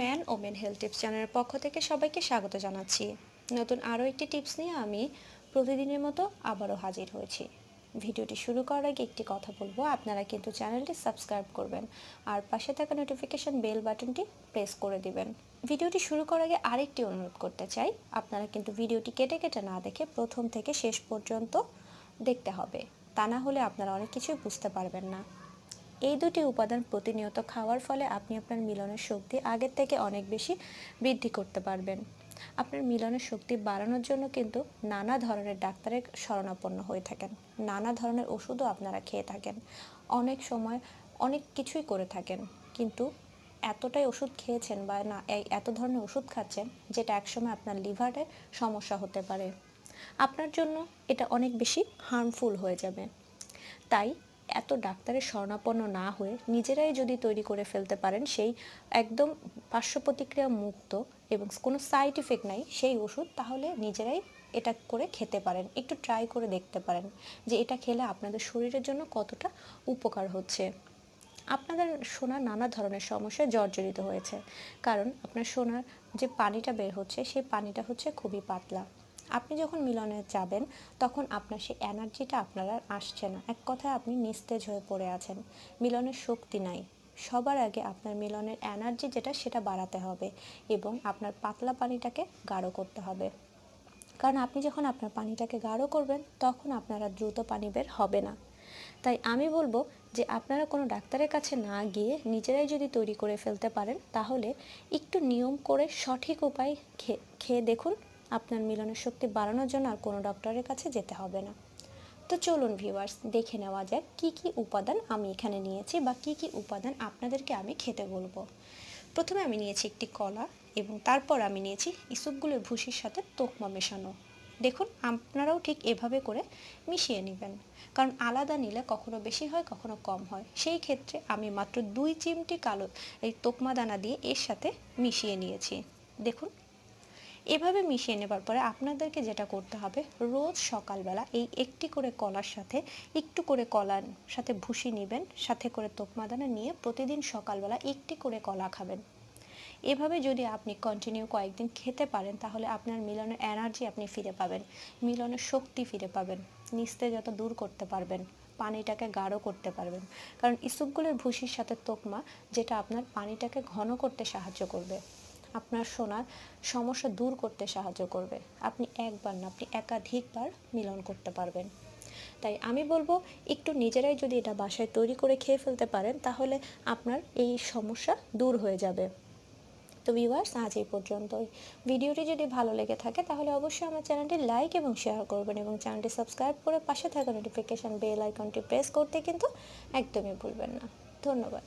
Man women health tips চ্যানেলের পক্ষ থেকে সবাইকে স্বাগত জানাচ্ছি। নতুন আরও একটি টিপস নিয়ে আমি প্রতিদিনের মতো আবারও হাজির হয়েছি। ভিডিওটি শুরু করার আগে একটি কথা বলব, আপনারা কিন্তু চ্যানেলটি সাবস্ক্রাইব করবেন আর পাশে থাকা নোটিফিকেশন বেল বাটনটি প্রেস করে দিবেন। ভিডিওটি শুরু করার আগে আরেকটি অনুরোধ করতে চাই, আপনারা কিন্তু ভিডিওটি কেটে কেটে না দেখে প্রথম থেকে শেষ পর্যন্ত দেখতে হবে। তা না হলে আপনারা অনেক কিছুই বুঝতে পারবেন না। এই দুটি উপাদান প্রতিনিয়ত খাওয়ার ফলে আপনি আপনার মিলনের শক্তি আগের থেকে অনেক বেশি বৃদ্ধি করতে পারবেন। আপনার মিলনের শক্তি বাড়ানোর জন্য কিন্তু নানা ধরনের ডাক্তারের শরণাপন্ন হয়ে থাকেন। নানা ধরনের ওষুধও আপনারা খেয়ে থাকেন। অনেক সময় অনেক কিছুই করে থাকেন। কিন্তু এতটাই ওষুধ খেয়েছেন বা না এত ধরনের ওষুধ খাচ্ছেন যেটা একসময় আপনার লিভারে সমস্যা হতে পারে। আপনার জন্য এটা অনেক বেশি হার্মফুল হয়ে যাবে। তাই এত ডাক্তারের শরণাপন্ন না হয়ে নিজেরাই যদি তৈরি করে ফেলতে পারেন, সেই একদম পার্শ্ব প্রতিক্রিয়া মুক্ত এবং কোনো সাইড ইফেক্ট নাই সেই ওষুধ, তাহলে নিজেরাই এটা করে খেতে পারেন। একটু ট্রাই করে দেখতে পারেন যে এটা খেলে আপনাদের শরীরের জন্য কতটা উপকার হচ্ছে। আপনাদের সোনা নানা ধরনের সমস্যায় জর্জরিত হয়েছে। কারণ আপনার সোনার যে পানিটা বের হচ্ছে, সেই পানিটা হচ্ছে খুবই পাতলা। আপনি যখন মিলনে যাবেন, তখন আপনার সেই এনার্জিটা আপনার আর আসছে না। এক কথায় আপনি নিস্তেজ হয়ে পড়ে আছেন। মিলনের শক্তি নাই। সবার আগে আপনার মিলনের এনার্জি যেটা, সেটা বাড়াতে হবে এবং আপনার পাতলা পানিটাকে গাঢ় করতে হবে। কারণ আপনি যখন আপনার পানিটাকে গাঢ় করবেন, তখন আপনারা দ্রুত পানি বের হবে না। তাই আমি বলব যে, আপনারা কোনো ডাক্তারের কাছে না গিয়ে নিজেরাই যদি তৈরি করে ফেলতে পারেন, তাহলে একটু নিয়ম করে সঠিক উপায় খেয়ে দেখুন। আপনার মিলনের শক্তি বাড়ানোর জন্য আর কোনো ডক্টরের কাছে যেতে হবে না। তো চলুন ভিউয়ার্স দেখে নেওয়া যাক কি কি উপাদান আমি এখানে নিয়েছি বা কি কি উপাদান আপনাদেরকে আমি খেতে বলব। প্রথমে আমি নিয়েছি একটি কলা এবং তারপর আমি নিয়েছি ইসুপগুলোর ভুসির সাথে তোকমা মেশানো। দেখুন, আপনারাও ঠিক এভাবে করে মিশিয়ে নেবেন। কারণ আলাদা নিলে কখনো বেশি হয়, কখনো কম হয়। সেই ক্ষেত্রে আমি মাত্র দুই চিমটি কালো এই তোকমা দানা দিয়ে এর সাথে মিশিয়ে নিয়েছি। দেখুন এভাবে মিশিয়ে নেবার পরে আপনাদেরকে যেটা করতে হবে, রোজ সকালবেলা এই একটি করে কলার সাথে, একটু করে কলার সাথে ভুসি নেবেন, সাথে করে তোকমাদানা নিয়ে প্রতিদিন সকালবেলা একটি করে কলা খাবেন। এভাবে যদি আপনি কন্টিনিউ কয়েকদিন খেতে পারেন, তাহলে আপনার মিলনের এনার্জি আপনি ফিরে পাবেন, মিলনের শক্তি ফিরে পাবেন নিস্তেজতা দূর করতে পারবেন, পানিটাকে গাঢ় করতে পারবেন। কারণ ইসুপগুলোর ভুসির সাথে তোকমা যেটা আপনার পানিটাকে ঘন করতে সাহায্য করবে। আপনার সোনার সমস্যা দূর করতে সাহায্য করবে। আপনি একবার না, আপনি একাধিকবার মিলন করতে পারবেন। তাই আমি বলব, একটু নিজেরাই যদি এটা বাসায় তৈরি করে খেয়ে ফেলতে পারেন, তাহলে আপনার এই সমস্যা দূর হয়ে যাবে। তো ভিউয়ার্স আজ এই পর্যন্তই। ভিডিওটি যদি ভালো লেগে থাকে, তাহলে অবশ্যই আমার চ্যানেলটি লাইক এবং শেয়ার করবেন এবং চ্যানেলটি সাবস্ক্রাইব করে পাশে থাকা নোটিফিকেশান বেল আইকনটি প্রেস করতে কিন্তু একদমই ভুলবেন না। ধন্যবাদ।